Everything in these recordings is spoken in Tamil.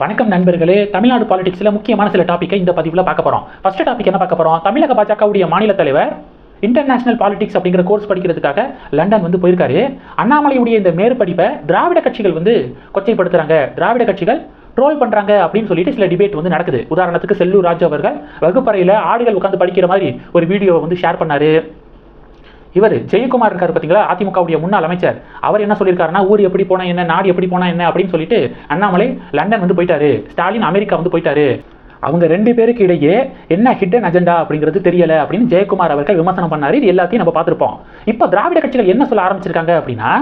வணக்கம் நண்பர்களே. தமிழ்நாடு பாலிடிக்ஸில் முக்கியமான சில டாப்பிக்கை இந்த பதிவில் பார்க்க போகிறோம் ஃபர்ஸ்ட் டாபிக் என்ன பார்க்க போகிறோம் தமிழக பாஜகவுடைய மாநில தலைவர் இன்டர்நேஷனல் பாலிடிக்ஸ் அப்படிங்கிற கோர்ஸ் படிக்கிறதுக்காக லண்டன் வந்து போயிருக்காரு. அண்ணாமலையுடைய இந்த மேற்படிப்பை திராவிட கட்சிகள் வந்து கொச்சைப்படுத்துகிறாங்க திராவிட கட்சிகள் ட்ரோல் பண்ணுறாங்க அப்படின்னு சொல்லிட்டு சில டிபேட் வந்து நடக்குது. உதாரணத்துக்கு செல்லூர் ராஜு அவர்கள் வகுப்பறையில் ஆடுகள் உட்காந்து படிக்கிற மாதிரி ஒரு வீடியோவை வந்து ஷேர் பண்ணார். இவர் ஜெயக்குமார் இருக்கார் பார்த்தீங்களா அதிமுகவுடைய முன்னாள் அமைச்சர். அவர் என்ன சொல்லியிருக்காருன்னா ஊர் எப்படி போனா என்ன நாடு எப்படி போனா என்ன அப்படின்னு சொல்லிட்டு அண்ணாமலை லண்டன் வந்து போயிட்டாரு. ஸ்டாலின் அமெரிக்கா வந்து போயிட்டாரு. அவங்க ரெண்டு பேருக்கு இடையே என்ன ஹிடன் அஜெண்டா அப்படிங்கிறது தெரியல அப்படின்னு ஜெயக்குமார் அவர்கள் விமர்சனம் பண்ணார். இது எல்லாத்தையும் நம்ம பார்த்துருப்போம். இப்போ திராவிட கட்சிகள் என்ன சொல்ல ஆரம்பிச்சிருக்காங்க அப்படின்னா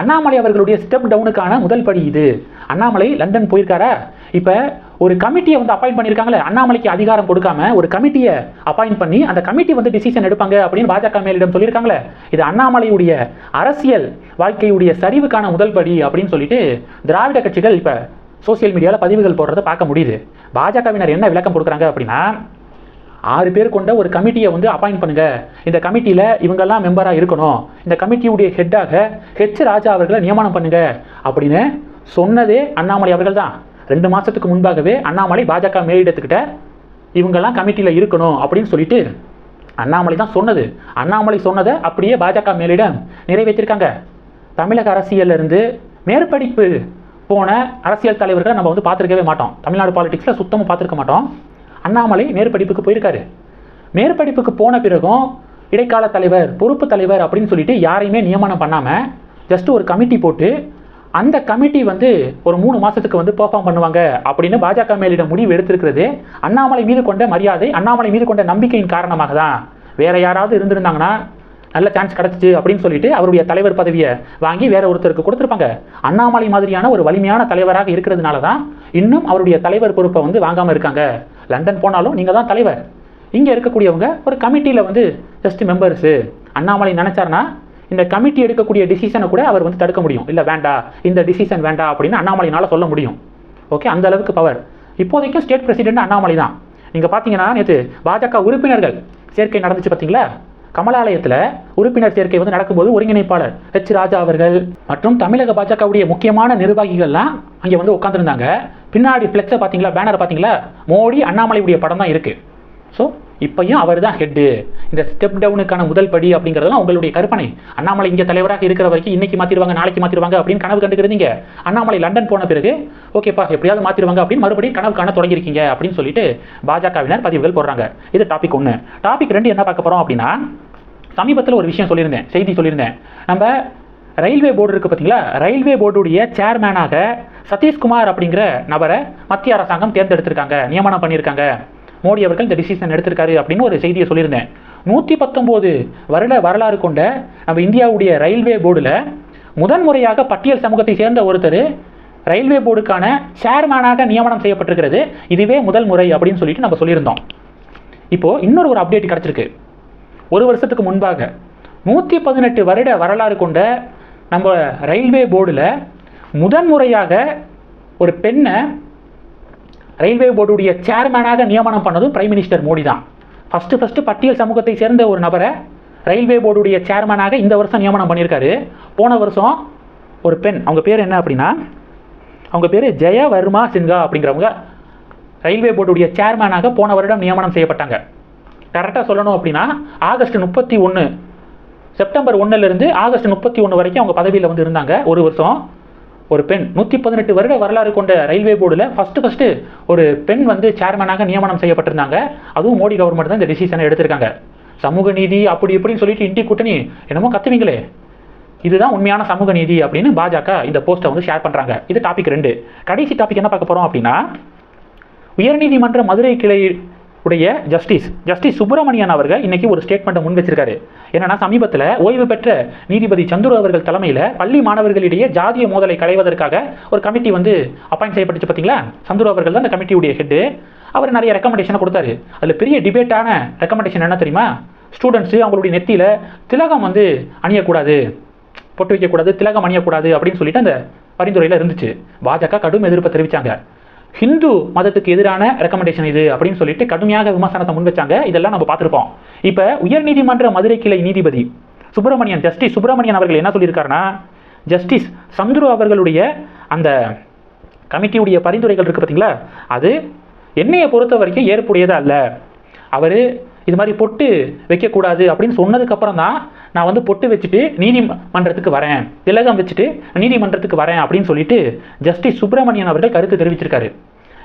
அண்ணாமலை அவர்களுடைய ஸ்டெப் டவுனுக்கான முதல் படி இது. அண்ணாமலை லண்டன் போயிருக்காரா? இப்போ ஒரு கமிட்டியை வந்து அப்பாயிண்ட் பண்ணியிருக்காங்களே அண்ணாமலைக்கு அதிகாரம் கொடுக்காம ஒரு கமிட்டியை அப்பாயிண்ட் பண்ணி அந்த கமிட்டி வந்து டிசிஷன் எடுப்பாங்க அப்படின்னு பாஜக மேலிடம் சொல்லியிருக்காங்களே. இது அண்ணாமலையுடைய அரசியல் வாழ்க்கையுடைய சரிவுக்கான முதல் படி அப்படின்னு சொல்லிட்டு திராவிட கட்சிகள் இப்போ சோசியல் மீடியாவில் பதிவுகள் போடுறத பார்க்க முடியுது. பாஜகவினர் என்ன விளக்கம் கொடுக்குறாங்க அப்படின்னா ஆறு பேர் கொண்ட ஒரு கமிட்டியை வந்து அப்பாயிண்ட் பண்ணுங்க. இந்த கமிட்டியில் இவங்கெல்லாம் மெம்பராக இருக்கணும். இந்த கமிட்டியுடைய ஹெட்டாக ஹெச் ராஜா அவர்களை நியமனம் பண்ணுங்க. அப்படின்னு சொன்னதே அண்ணாமலை அவர்கள் தான். ரெண்டு மாதத்துக்கு முன்பாகவே அண்ணாமலை பாஜக மேலிடத்துக்கிட்ட இவங்கெல்லாம் கமிட்டியில் இருக்கணும் அப்படின்னு சொல்லிட்டு அண்ணாமலை தான் சொன்னது. அண்ணாமலை சொன்னதை அப்படியே பாஜக மேலிடம் நிறைவேற்றிருக்காங்க. தமிழக அரசியலிருந்து மேற்படிப்பு போன அரசியல் தலைவர்களை நம்ம வந்து பார்த்துருக்கவே மாட்டோம். தமிழ்நாடு பாலிடிக்ஸில் சுத்தமாக பார்த்துருக்க மாட்டோம். அண்ணாமலை மேற்படிப்புக்கு போயிருக்காரு. மேற்படிப்புக்கு போன பிறகும் இடைக்கால தலைவர் பொறுப்பு தலைவர் அப்படின்னு சொல்லிட்டு யாரையுமே நியமனம் பண்ணாமல் ஜஸ்ட் ஒரு கமிட்டி போட்டு அந்த கமிட்டி வந்து ஒரு மூணு மாதத்துக்கு வந்து பெர்ஃபார்ம் பண்ணுவாங்க அப்படின்னு பாஜக மேலிடம் முடிவு எடுத்திருக்கிறது. அண்ணாமலை மீது கொண்ட மரியாதை அண்ணாமலை மீது கொண்ட நம்பிக்கையின் காரணமாக தான். வேற யாராவது இருந்திருந்தாங்கன்னா நல்ல சான்ஸ் கிடச்சிச்சு அப்படின்னு சொல்லிட்டு அவருடைய தலைவர் பதவியை வாங்கி வேற ஒருத்தருக்கு கொடுத்துருப்பாங்க. அண்ணாமலை மாதிரியான ஒரு வலிமையான தலைவராக இருக்கிறதுனால தான் இன்னும் அவருடைய தலைவர் பொறுப்பை வந்து வாங்காமல் இருக்காங்க. லண்டன் போனாலும் நீங்கள் தான் தலைவர். இங்கே இருக்கக்கூடியவங்க ஒரு கமிட்டியில் வந்து ஜஸ்ட் மெம்பர்ஸு அண்ணாமலை நினச்சார்னா இந்த கமிட்டி எடுக்கக்கூடிய டிசிஷனை கூட அவர் வந்து தடுக்க முடியும். இல்லை வேண்டாம் இந்த டிசிஷன் வேண்டாம் அப்படின்னு அண்ணாமலையினால் சொல்ல முடியும். ஓகே அந்த அளவுக்கு பவர் இப்போதைக்கும் ஸ்டேட் பிரசிடென்ட் அண்ணாமலை தான். நீங்கள் பார்த்தீங்கன்னா நேற்று பாஜக உறுப்பினர்கள் சேர்க்கை நடந்துச்சு பார்த்தீங்களா கமலாலயத்தில் உறுப்பினர் சேர்க்கை வந்து நடக்கும்போது ஒருங்கிணைப்பாளர் ஹெச் ராஜா அவர்கள் மற்றும் தமிழக பாஜகவுடைய முக்கியமான நிர்வாகிகள்லாம் அங்கே வந்து உட்காந்துருந்தாங்க பின்னாடி ஃப்ளெக்ஸை பார்த்தீங்களா பேனர் பார்த்தீங்களா மோடி அண்ணாமலையுடைய படம் தான் இருக்குது ஸோ இப்பையும் அவர் தான் ஹெட்டு இந்த ஸ்டெப் டவுனுக்கான முதல் படி அப்படிங்கிறதெல்லாம் உங்களுடைய கற்பனை. அண்ணாமலை இங்கே தலைவராக இருக்கிற வரைக்கும் இன்னைக்கு மாற்றிடுவாங்க நாளைக்கு மாற்றிடுவாங்க அப்படின்னு கனவு கண்டுக்கிறீங்க அண்ணாமலை லண்டன் போன பிறகு ஓகேப்பா எப்படியாவது மாற்றிடுவாங்க அப்படின்னு மறுபடியும் கனவு காண தொடங்கியிருக்கீங்க அப்படின்னு சொல்லிட்டு பாஜகவினர் பதிவுகள் போடுறாங்க. இது டாபிக் ஒன்று டாபிக் ரெண்டு என்ன பார்க்க போகிறோம் அப்படின்னா சமீபத்தில் ஒரு விஷயம் சொல்லியிருந்தேன் செய்தி சொல்லியிருந்தேன். நம்ம ரயில்வே போர்டு இருக்குது பார்த்தீங்களா ரயில்வே போர்டுடைய சேர்மேனாக சதீஷ்குமார் அப்படிங்கிற நபரை மத்திய அரசாங்கம் தேர்ந்தெடுத்திருக்காங்க. நியமனம் பண்ணியிருக்காங்க. மோடி அவர்கள் இந்த டிசிஷன் எடுத்திருக்காரு அப்படின்னு ஒரு செய்தியை சொல்லியிருந்தேன். நூற்றி பத்தொம்போது வருட வரலாறு கொண்ட நம்ம இந்தியாவுடைய ரயில்வே போர்டில் முதன்முறையாக பட்டியல் சமூகத்தை சேர்ந்த ஒருத்தர் ரயில்வே போர்டுக்கான சேர்மேனாக நியமனம் செய்யப்பட்டிருக்கிறது. இதுவே முதல் முறை அப்படின்னு சொல்லிட்டு நம்ம சொல்லியிருந்தோம். இப்போது இன்னொரு ஒரு அப்டேட் கிடச்சிருக்கு. ஒரு வருஷத்துக்கு முன்பாக நூற்றி பதினெட்டு வருட வரலாறு கொண்ட நம்ம ரயில்வே போர்டில் முதன்முறையாக ஒரு பெண்ணை ரயில்வே போர்டுடைய சேர்மேனாக நியமனம் பண்ணதும் பிரைம் மினிஸ்டர் மோடி தான். ஃபஸ்ட்டு ஃபஸ்ட்டு பட்டியல் சமூகத்தை சேர்ந்த ஒரு நபரை ரயில்வே போர்டுடைய சேர்மேனாக இந்த வருஷம் நியமனம் பண்ணியிருக்காரு. போன வருஷம் ஒரு பெண் அவங்க பேர் என்ன அப்படின்னா அவங்க பேர் ஜெயவர்மா சின்ஹா அப்படிங்கிறவங்க ரயில்வே போர்டுடைய சேர்மேனாக போன வருடம் நியமனம் செய்யப்பட்டாங்க. கரெக்டாக சொல்லணும் அப்படின்னா ஆகஸ்ட் முப்பத்தி ஒன்று செப்டம்பர் ஒன்றுலேருந்து ஆகஸ்ட் முப்பத்தி ஒன்று வரைக்கும் அவங்க பதவியில் வந்து இருந்தாங்க. ஒரு வருஷம். ஒரு பெண். நூற்றி பதினெட்டு வருட வரலாறு கொண்ட ரயில்வே போர்டில் ஃபஸ்ட்டு ஃபஸ்ட்டு ஒரு பெண் வந்து சேர்மனாக நியமனம் செய்யப்பட்டிருந்தாங்க. அதுவும் மோடி கவர்மெண்ட் தான் இந்த டிசிஷனை எடுத்திருக்காங்க. சமூக நீதி அப்படி இப்படின்னு சொல்லிட்டு இண்டி கூட்டணி என்னமோ கத்துவீங்களே. இதுதான் உண்மையான சமூக நீதி அப்படின்னு பாஜக இந்த போஸ்ட்டை வந்து ஷேர் பண்ணுறாங்க இது டாபிக் ரெண்டு. கடைசி டாபிக் என்ன பார்க்க போகிறோம் அப்படின்னா உயர்நீதிமன்ற மதுரை கிளை உடைய ஜஸ்டிஸ் ஜஸ்டிஸ் சுப்பிரமணியன் அவர்கள் இன்னைக்கு ஒரு ஸ்டேட்மெண்ட்டை முன் வச்சிருக்காரு. என்னன்னா சமீபத்தில் ஓய்வு பெற்ற நீதிபதி சந்துரு அவர்கள் தலைமையில் பள்ளி மாணவர்களிடையே ஜாதிய மோதலை களைவதற்காக ஒரு கமிட்டி வந்து அப்பாயிண்ட் செய்யப்பட்டுச்சு பார்த்தீங்களா சந்துரு அவர்கள் தான் அந்த கமிட்டியுடைய ஹெட்டு அவர் நிறைய ரெக்கமெண்டேஷனை கொடுத்தாரு. அதில் பெரிய டிபேட்டான ரெக்கமெண்டேஷன் என்ன தெரியுமா? ஸ்டூடெண்ட்ஸு அவங்களுடைய நெத்தியில் திலகம் வந்து அணியக்கூடாது பொட்டு வைக்கக்கூடாது திலகம் அணியக்கூடாது அப்படின்னு சொல்லிட்டு அந்த பரிந்துரையில் இருந்துச்சு. பாஜக கடும் எதிர்ப்பை தெரிவித்தாங்க ஹிந்து மதத்துக்கு எதிரான ரெக்கமெண்டேஷன் இது அப்படின்னு சொல்லிட்டு கடுமையாக விமர்சனத்தை முன் வச்சாங்க. இதெல்லாம் நம்ம பார்த்துருப்போம். இப்போ உயர்நீதிமன்ற மதுரை கிளை நீதிபதி சுப்பிரமணியன் ஜஸ்டிஸ் சுப்பிரமணியன் அவர்கள் என்ன சொல்லியிருக்காருன்னா ஜஸ்டிஸ் சந்துரு அவர்களுடைய அந்த கமிட்டியுடைய பரிந்துரைகள் இருக்குது பார்த்தீங்களா அது என்னையை பொறுத்த வரைக்கும் ஏற்புடையதா அல்ல. அவர் இது மாதிரி பொட்டு வைக்கக்கூடாது அப்படின்னு சொன்னதுக்கப்புறம் தான் நான் வந்து பொட்டு வச்சுட்டு நீதிமன்றத்துக்கு வரேன். திலகம் வச்சுட்டு நீதிமன்றத்துக்கு வரேன் அப்படின்னு சொல்லிட்டு ஜஸ்டிஸ் சுப்பிரமணியன் அவர்கள் கருத்து தெரிவிச்சிருக்காரு.